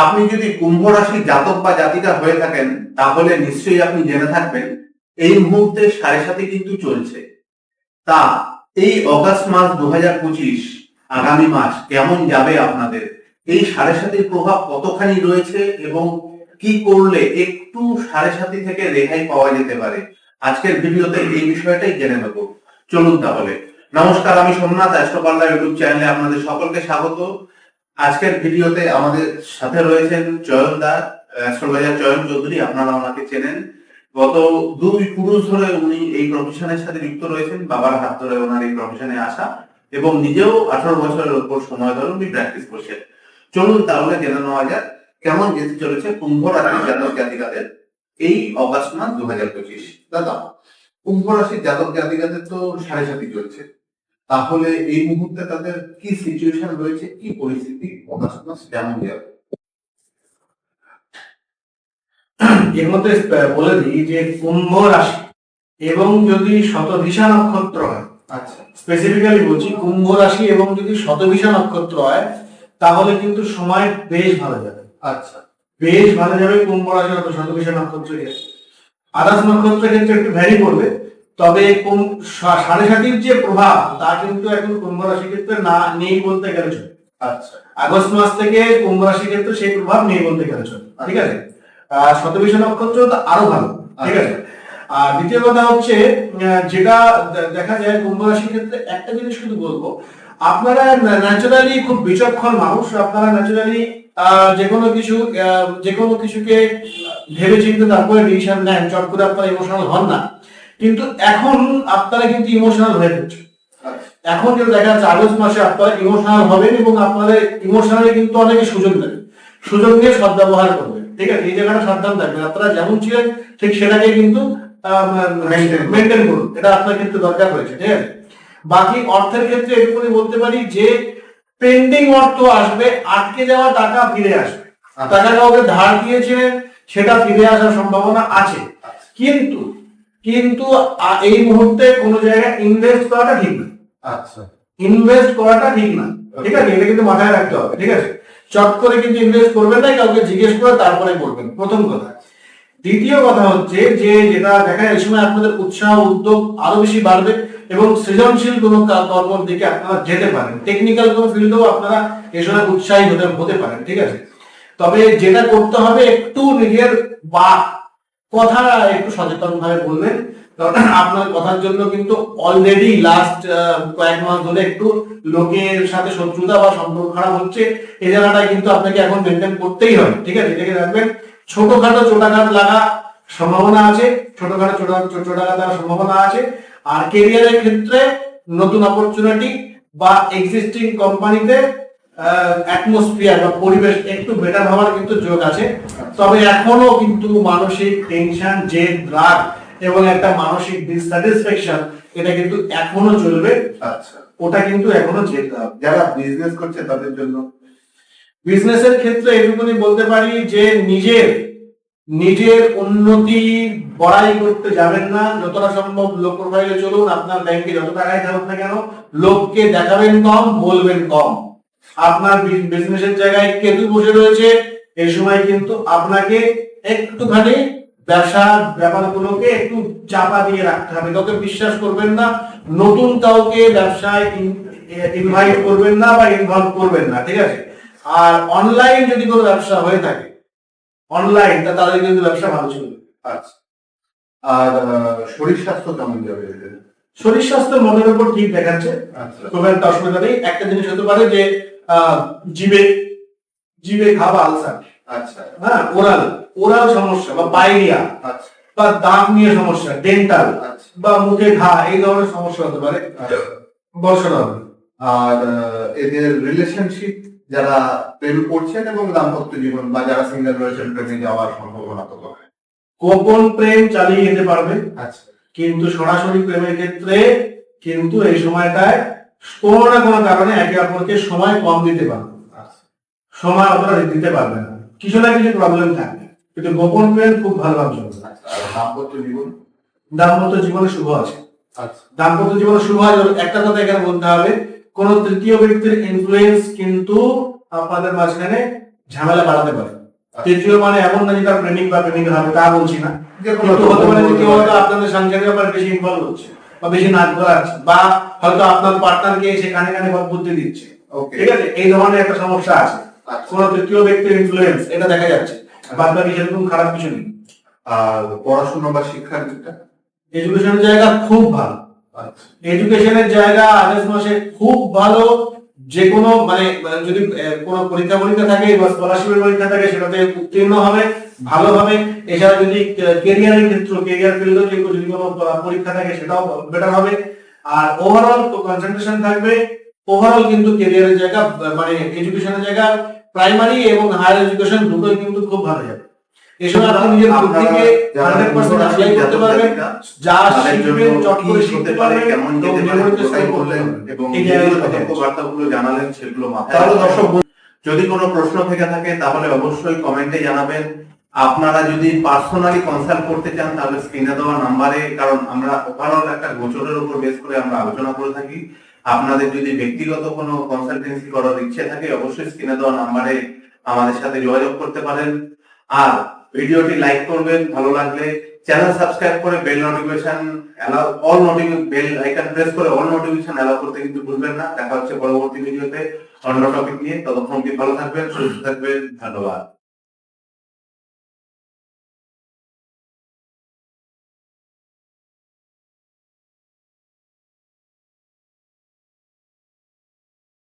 আপনি যদি কুম্ভ রাশি জাতক বা জাতিকা হয়ে থাকেন, তাহলে নিশ্চয়ই আপনি জেনে থাকবেন, এই মুহূর্তে সাড়ে সাথে কিন্তু চলছে। তা এই অগাস্ট মাস দু হাজার পঁচিশ, আগামী মাস কেমন যাবে আপনাদের? এই সাড়ে সাতির প্রভাব কতখানি রয়েছে এবং কি করলে একটু সাড়ে সাতি থেকে রেহাই পাওয়া যেতে পারে? আজকের ভিডিওতে এই বিষয়টাই জেনে নেব। চলুন তাহলে। নমস্কার, আমি সোমনাথ অ্যাস্ট্রোপাল্লা ইউটিউব চ্যানেলে আপনাদের সকলকে স্বাগত। আজকের ভিডিওতে আমাদের সাথে রয়েছেন চয়ন দা অ্যাস্ট্রোলজার চয়ন চৌধুরী, আপনারা ওনাকে চেনেন। গত দুই পুরুষ ধরে উনি এই প্রফেশনের সাথে যুক্ত রয়েছেন, বাবার হাত ধরে ওনার এই প্রফেশনে আসা এবং নিজেও আঠারো বছরের উপর সময় ধরে উনি প্র্যাকটিস করছেন। চলুন তাহলে জেনে নেওয়া যাক কেমন যেতে চলেছে কুম্ভ রাশির জাতক জাতিকাদের এই অগাস্ট মাস দু হাজার পঁচিশ। দাদা, কুম্ভ রাশির জাতক জাতিকাদের তো সাড়ে সাথে চলছে। তাহলে এই মুহূর্তে তাদের কি সিচুয়েশন রয়েছে কি পরিস্থিতি? মাস কেমন যাবে এর মধ্যে বলে দিই যে কুম্ভ রাশি এবং যদি শতভিষা নক্ষত্র হয় আচ্ছা। স্পেসিফিক্যালি বলছি কুম্ভ রাশি এবং যদি শতভিষা নক্ষত্র হয় তাহলে কিন্তু সময় বেশ ভালো যাবে। আচ্ছা। বেশ ভালো যাবে কুম্ভ রাশি অথবা শতভিষা নক্ষত্রের ক্ষেত্রে আদার্স নক্ষত্রের ক্ষেত্রে একটু ভ্যারি করবে। তবে সাড়ে সাতির যে প্রভাব তা কিন্তু এখন কুম্ভ রাশির ক্ষেত্রে না নেই বলতে গেলে চলে। আচ্ছা। আগস্ট মাস থেকে কুম্ভ রাশির ক্ষেত্রে সেই প্রভাব নেই বলতে গেলে চলে। ঠিক আছে? শতবিশা নক্ষত্র তো আরও ভালো। ঠিক আছে? আর দ্বিতীয় কথা হচ্ছে যেটা দেখা যায় কুম্ভ রাশির ক্ষেত্রে একটা জিনিস শুধু বলব আপনারা ন্যাচারালি খুব বিচক্ষণ মানুষ আপনারা ন্যাচারালি যে কোনো কিছু যে কোনো কিছুকে ভেবে চিন্তে তারপরে ডিসিশন নেন চট করে আপনারা ইমোশনাল হন না। কিন্তু এখন আপনারা কিন্তু ইমোশনাল হয়ে পড়ছে এখন যেটা দেখা যাচ্ছে আগস্ট মাসে আপনারা ইমোশনাল হবেন এবং আপনাদের ইমোশনালি কিন্তু অনেকে সুযোগ দেবেন। সুযোগ নিয়ে সদ্ব্যবহার করবেন ঠিক আছে? এই জায়গাটা সাবধান থাকবেন। আপনারা যেমন ছিলেন ঠিক সেটাকে কিন্তু মেনটেন করুন। এটা আপনার কিন্তু দরকার হয়েছে ঠিক আছে? বাকি অর্থের ক্ষেত্রে এটুকুনি বলতে পারি যে পেন্ডিং অর্থ আসবে আটকে যাওয়া টাকা ফিরে আসবে। আচ্ছা। টাকা কাউকে ধার দিয়েছিলেন সেটা ফিরে আসার সম্ভাবনা আছে। কিন্তু কিন্তু এই মুহূর্তে কোনো জায়গায় ইনভেস্ট করাটা ঠিক না। আচ্ছা। ইনভেস্ট করাটা ঠিক না। ঠিক আছে? এটা কিন্তু মাথায় রাখতে হবে ঠিক আছে? চট করে কিন্তু ইনভেস্ট করবেন না কাউকে জিজ্ঞেস করে তারপরে করবেন প্রথম কথা। দ্বিতীয় কথা হচ্ছে যে যেটা দেখা এই সময় আপনাদের উৎসাহ উদ্যোগ আরও বেশি বাড়বে এবং সৃজনশীল কোনো কর্মর দিকে আপনারা যেতে পারেন। টেকনিক্যাল কোনো ফিল্ডেও আপনারা এই সময় উৎসাহী হতে হতে পারেন ঠিক আছে? তবে যেটা করতে হবে একটু নিজের বা কথা একটু সচেতন ভাবে বলবেন। কারণ আপনার কথার জন্য কিন্তু অলরেডি লাস্ট কয়েক মাস ধরে একটু লোকের সাথে শত্রুতা বা সম্পর্ক খারাপ হচ্ছে। এই জায়গাটা কিন্তু আপনাকে এখন মেনটেন করতেই হবে, ঠিক আছে? এটাকে রাখবেন, ছোটখাটো চোটাঘাট লাগা সম্ভাবনা আছে, ছোটখাটো ছোট চোটাঘাট লাগার সম্ভাবনা আছে। আর কেরিয়ারের ক্ষেত্রে নতুন অপরচুনিটি বা এক্সিস্টিং কোম্পানিতে অ্যাটমসফিয়ার বা পরিবেশ একটু বেটার হওয়ার কিন্তু যোগ আছে। তবে এখনও কিন্তু মানসিক টেনশন জেদ রাগ এবং একটা মানসিক ডিসস্যাটিসফ্যাকশন এটা কিন্তু এখনও চলবে। আচ্ছা। ওটা কিন্তু এখনও যেতে হবে যারা বিজনেস করছে তাদের জন্য। বিজনেসের ক্ষেত্রে এটুকুনি বলতে পারি যে নিজের নিজের উন্নতি বড়াই করতে যাবেন না। যতটা সম্ভব লোক প্রোফাইলে চলুন আপনার ব্যাংকে যত টাকাই থাকুক না কেন লোককে দেখাবেন কম বলবেন কম। আপনার বিজনেসের জায়গায় কেতু বসে রয়েছে? এই সময় কিন্তু আপনাকে একটুখানি ব্যবসার ব্যাপারগুলোকে একটু চাপা দিয়ে রাখতে হবে। কাউকে বিশ্বাস করবেন না নতুন কাউকে ব্যবসায় ইনভাইট করবেন না বা ইনভলভ করবেন না ঠিক আছে? আর অনলাইন যদি কোনো ব্যবসা হয়ে থাকে অনলাইন তা তাদের কিন্তু ব্যবসা ভালো চলবে। আচ্ছা। আর শরীর স্বাস্থ্য কেমন যাবে? শরীর স্বাস্থ্য মনের উপর ঠিক দেখাচ্ছে। আচ্ছা। খুব একটা অসুবিধা নেই। একটা জিনিস হতে পারে যে আহ, জিভে জিভে খাওয়া আলসার। হ্যাঁ ওরাল। ওরাল সমস্যা বা পাইরিয়া আচ্ছা। বা দাঁত নিয়ে সমস্যা ডেন্টাল আচ্ছা। বা মুখে ঘা এই ধরনের সমস্যা হতে পারে। বর্ষণা হবে। আর এদের রিলেশনশিপ যারা প্রেম করছেন এবং দাম্পত্য জীবন বা যারা সিঙ্গেল রয়েছেন প্রেমে যাওয়ার সম্ভাবনা তো। গোপন প্রেম চালিয়ে যেতে পারবে। আচ্ছা। কিন্তু সরাসরি প্রেমের ক্ষেত্রে কিন্তু এই সময়টায় কোনো না কোনো কারণে একে অপরকে সময় কম দিতে পারবে আচ্ছা। সময় অতটা দিতে পারবে না। কিছু না কিছু প্রবলেম থাকবে। কিন্তু গোপন প্রেম খুব ভালোভাবে চলবে। আচ্ছা দাম্পত্য জীবন? দাম্পত্য জীবনে শুভ আছে। আচ্ছা। দাম্পত্য জীবনে শুভ আছে একটা কথা এখানে বলতে হবে কোন তৃতীয় ব্যক্তির ইনফ্লুয়েন্স কিন্তু আপনাদের মাঝখানে ঝামেলা বাড়াতে পারে। তৃতীয় মানে এমন না যে তার প্রেমিক বা প্রেমিকা হবে তা বলছি না। হতে পারে যে কেউ হয়তো আপনাদের সাংসারিক ব্যাপারে বেশি ইনভলভ হচ্ছে বা বেশি নাচ করাচ্ছে বা হয়তো আপনার পার্টনারকে কানে সব বুদ্ধি দিচ্ছে. ঠিক আছে? এই ধরনের একটা সমস্যা আছে। কোন তৃতীয় ব্যক্তির ইনফ্লুয়েন্স এটা দেখা যাচ্ছে। বাদ বাকি সেরকম খারাপ কিছু নেই। আর পড়াশোনা বা শিক্ষার দিকটা এডুকেশনের জায়গা খুব ভালো। এডুকেশনের জায়গা মাসে খুব ভালো, যে কোনো মানে মানে যদি কোনো পরীক্ষা পরীক্ষা থাকে বা স্কলারশিপের পরীক্ষা থাকে, সেটাতে উত্তীর্ণ হবে, ভালো হবে। এছাড়া যদি কেরিয়ারের ক্ষেত্র কেরিয়ার ফিল্ডে যদি কোনো পরীক্ষা থাকে, সেটাও বেটার হবে। আর ওভারঅল কনসেন্ট্রেশন থাকবে। ওভারঅল কিন্তু কেরিয়ারের জায়গা মানে এডুকেশনের জায়গা প্রাইমারি এবং হায়ার এডুকেশন দুটোই কিন্তু খুব ভালো যাবে এই সময় আপনি নিজের বুদ্ধিকে হান্ড্রেড পার্সেন্ট অ্যাপ্লাই করতে পারবেন যা শিখবেন চট করে শিখতে পারবেন এবং যেতে পারে memory তে কোথায় store করতে বললেন পারবেন। এবং এই যে জায়গাগুলো সতর্ক দেখা যাচ্ছে। বার্তাগুলো জানালেন সেগুলো মাথায় তাহলে দর্শক যদি কোনো প্রশ্ন থেকে থাকে তাহলে অবশ্যই কমেন্টে জানাবেন আপনারা যদি পার্সোনালি কনসাল্ট করতে চান তাহলে স্ক্রিনে দেওয়া নাম্বারে কারণ আমরা ওভারঅল একটা গোচরের উপর বেস করে আমরা আলোচনা করে থাকি আপনাদের যদি ব্যক্তিগত কোনো কনসালটেন্সি করার ইচ্ছে থাকে, অবশ্যই স্ক্রিনে দেওয়া নাম্বারে আমাদের সাথে যোগাযোগ করতে পারেন। আর ভিডিওটি লাইক করবেন, ভালো লাগলে চ্যানেল সাবস্ক্রাইব করে bell notification allow all notification bell icon press করে অল নোটিফিকেশন অ্যালাউ করতে কিন্তু ভুলবেন না। দেখা হচ্ছে পরবর্তী ভিডিওতে অন্য টপিক নিয়ে। ততক্ষণ কি ভালো থাকবেন, সুস্থ থাকবেন, ধন্যবাদ।